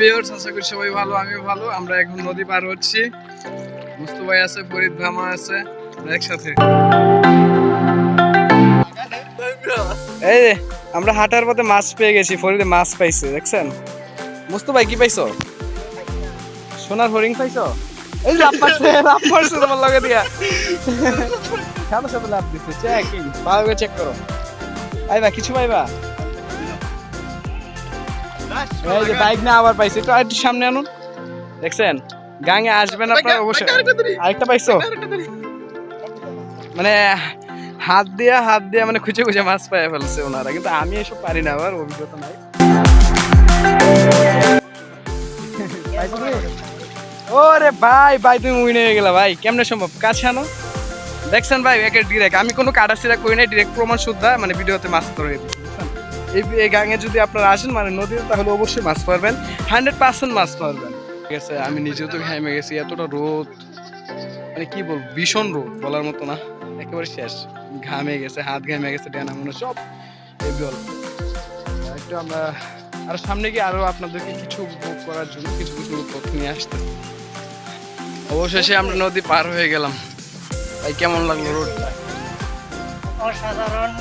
Viewers, আশা করি সবাই ভালো, আমিও ভালো। আমরা এখন নদী পার হচ্ছি। মুস্তু ভাই আছে, ফরিদ ভামা আছে একসাথে। এই আমরা হাঁটার পথে মাছ পেয়ে গেছি, ফরিদে মাছ পাইছে, দেখছেন? মুস্তু ভাই, কি পাইছো? সোনার হরিং পাইছো? এই লাভ পারছে লাভ তোমার লগে দিয়া। লাভ দিচ্ছে চেক ভালো চেক করো। পাইবা কিছু পাইবা? এই যে বাইক না আবার পাইছি তো একটু সামনে আনুন। দেখছেন? গাঙে আসবেন আপনার অবশ্যই। আরেকটা পাইছো? মানে হাত দিয়া হাত দিয়া মানে খুঁজে খুঁজে মাছ ফেলছে ওনারা। কিন্তু আমি এসব পারি না আবার অভিজ্ঞতা নাই। ওরে ভাই ভাই তুমি উইনে হয়ে গেলা ভাই। কেমনে সম্ভব? কাছে আনো। দেখছেন ভাই একে ডিরেক্ট আমি কোনো কাটা সিরা করি নাই ডিরেক্ট প্রমাণ শুদ্ধা মানে ভিডিওতে মাছ ধরে। দিচ্ছি এই গাঙে যদি আপনারা আসেন মানে নদীতে, তাহলে অবশ্যই মাছ পারবেন হান্ড্রেড পার্সেন্ট মাছ পারবেন ঠিক আছে, আমি নিজেও তো ঘামে গেছি, এতটা রোদ। মানে কি বলব, ভীষণ রোদ, বলার মতো না। একেবারে শেষ। ঘামে গেছে, হাত ঘামে গেছে, ডেনা মনে সব এই জল একটু আমরা আর সামনে গিয়ে আরও আপনাদেরকে কিছু উপভোগ করার জন্য কিছু কিছু তথ্য নিয়ে আসতে। অবশেষে আমরা নদী পার হয়ে গেলাম। ভাই, কেমন লাগল রোডটা? অসাধারণ।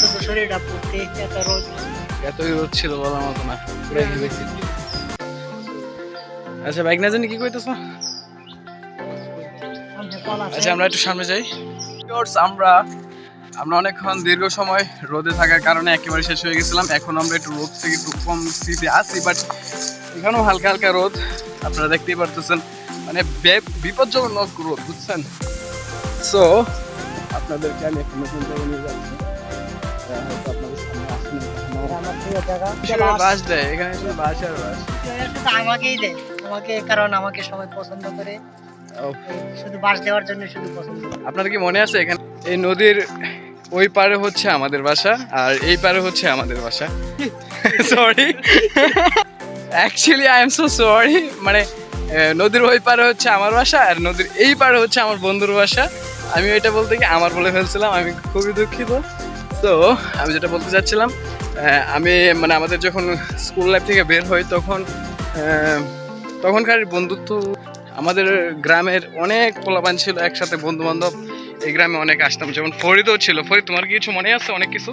শুধু শরীরটা পড়তে এত রোদ। এতই রোদ ছিল বলার মতো না পুরো ঘেমেছি আচ্ছা বাইক না জানি কি কইতেছো? আচ্ছা আমরা একটু সামনে যাই। আমরা আমরা অনেকক্ষণ দীর্ঘ সময় রোদে থাকার কারণে একেবারে শেষ হয়ে গেছিলাম। এখন আমরা একটু রোদ থেকে একটু কম স্থিতি আছি বাট এখানেও হালকা হালকা রোদ। আপনারা দেখতেই পারতেছেন মানে বিপজ্জনক রোদ বুঝছেন? সো আপনাদেরকে আমি একটা নতুন জায়গায় নিয়ে যাচ্ছি। আপনাদের সামনে আসেনি এটা আমার প্রিয় জায়গা বাস দেয় এখানে শুধু বাস আর বাস। আমাকেই দেয় আমাকে কারণ আমাকে সবাই পছন্দ করে। শুধু বাস দেওয়ার জন্য শুধু পছন্দ করে। আপনার কি মনে আছে এখানে? এই নদীর ওই পারে হচ্ছে আমাদের বাসা আর এই পারে হচ্ছে আমাদের বাসা। Sorry actually I am so sorry মানে নদীর ওই পারে হচ্ছে আমার বাসা আর নদীর এই পারে হচ্ছে আমার বন্ধুর বাসা। আমি এটা বলতে কি আমার বলে ফেলছিলাম আমি খুবই দুঃখিত। তো আমি যেটা বলতে চাচ্ছিলাম আমি মানে আমাদের যখন স্কুল লাইফ থেকে বের হই তখন তখনকার বন্ধুত্ব, আমাদের গ্রামের অনেক পোলাপান ছিল একসাথে বন্ধু বান্ধব এই গ্রামে অনেক আসতাম। যেমন ফরিদও ছিল। ফরিদ, তোমার কিছু মনে আছে? অনেক কিছু?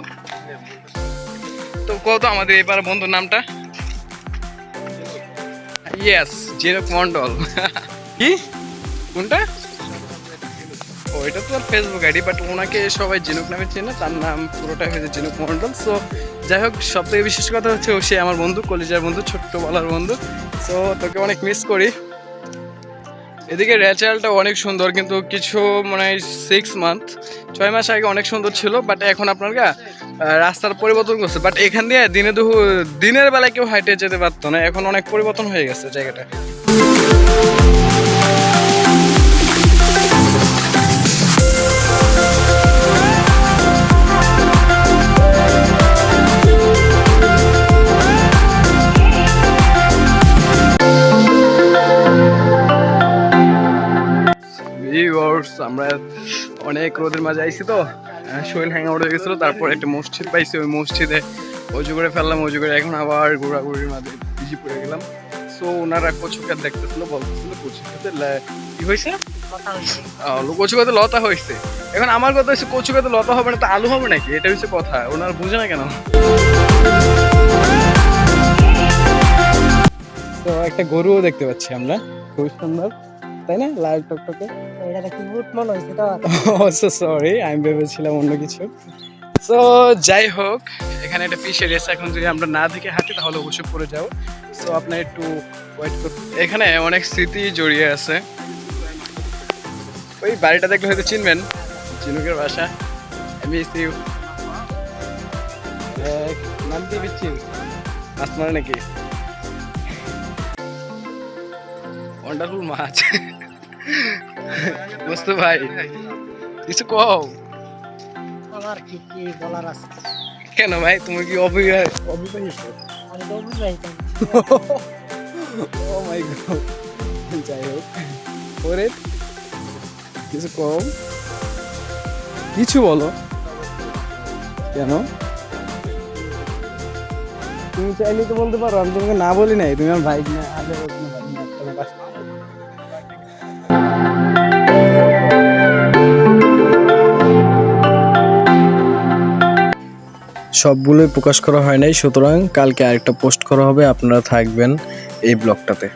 তো কত আমাদের এবার বন্ধুর নামটা। ইয়েস জিনক মন্ডল কি? কোনটা? ও তো ফেসবুক আইডি বাট ওনাকে সবাই জিনুক নামে চেনে, তার নাম পুরোটাই হয়েছে জিনুক মন্ডল সো যাই হোক সব থেকে বিশেষ কথা হচ্ছে সে আমার বন্ধু, কলেজের বন্ধু ছোট্ট বলার বন্ধু। সো তোকে অনেক মিস করি। এদিকে রেচালটা অনেক সুন্দর, কিন্তু কিছু মানে সিক্স মান্থ ছয় মাস আগে অনেক সুন্দর ছিল বাট এখন আপনার রাস্তার পরিবর্তন করছে। বাট এখান দিয়ে দিনে দুহু, দিনের বেলায় কেউ হাইটে যেতে পারতো না, এখন অনেক পরিবর্তন হয়ে গেছে জায়গাটা। আমরা অনেক রোদের মাঝে আইছি তো শরীর হ্যাং আউট হয়ে গেছিল তারপর একটা মসজিদ পাইছি ওই মসজিদে অজু করে ফেললাম অজু করে এখন আবার ঘোরাঘুরির মাঝে বিজি পড়ে গেলাম। সো ওনারা কচুকার দেখতেছিল বলতেছিল কচুকাতে কি হয়েছে কচুকাতে লতা হয়েছে এখন আমার কথা হচ্ছে কচুকাতে লতা হবে না তো আলু হবে নাকি? এটা হচ্ছে কথা ওনারা বুঝে না কেন? তো একটা গরুও দেখতে পাচ্ছি আমরা খুব সুন্দর। তাই না? লাল টকটকে? এটা দেখি উট মনে হয়েছে তো। সো সরি আমি ভেবেছিলাম অন্য কিছু। সো যাই হোক এখানে একটা ফিশের এসে এখন যদি আমরা না দেখে হাঁটি তাহলে অবশ্যই পড়ে যাও। সো আপনার একটু ওয়েট করতে এখানে অনেক স্মৃতি জড়িয়ে আছে। ওই বাড়িটা দেখলে হয়তো চিনবেন চিনুকের বাসা। মিস ইউ নাম কি বিচ্ছিন মাছ মারে নাকি? ওয়ান্ডারফুল মাছ। বুঝতে ভাই কিছু কও। আমার কি কি বলার আছে? কেন ভাই তুমি কি অবিবাহিত? অবিবাহিত? আমি তো অবিবাহিত। ও মাই গড যাই হোক পরে কিছু কম কিছু বলো। কেন? তুমি চাইলেই তো বলতে পারো আমি তোমাকে না বলি নাই তুমি আমার ভাই না আগে সবগুলোই প্রকাশ করা হয় নাই, সুতরাং কালকে আরেকটা পোস্ট করা হবে, আপনারা থাকবেন এই ব্লগটাতে।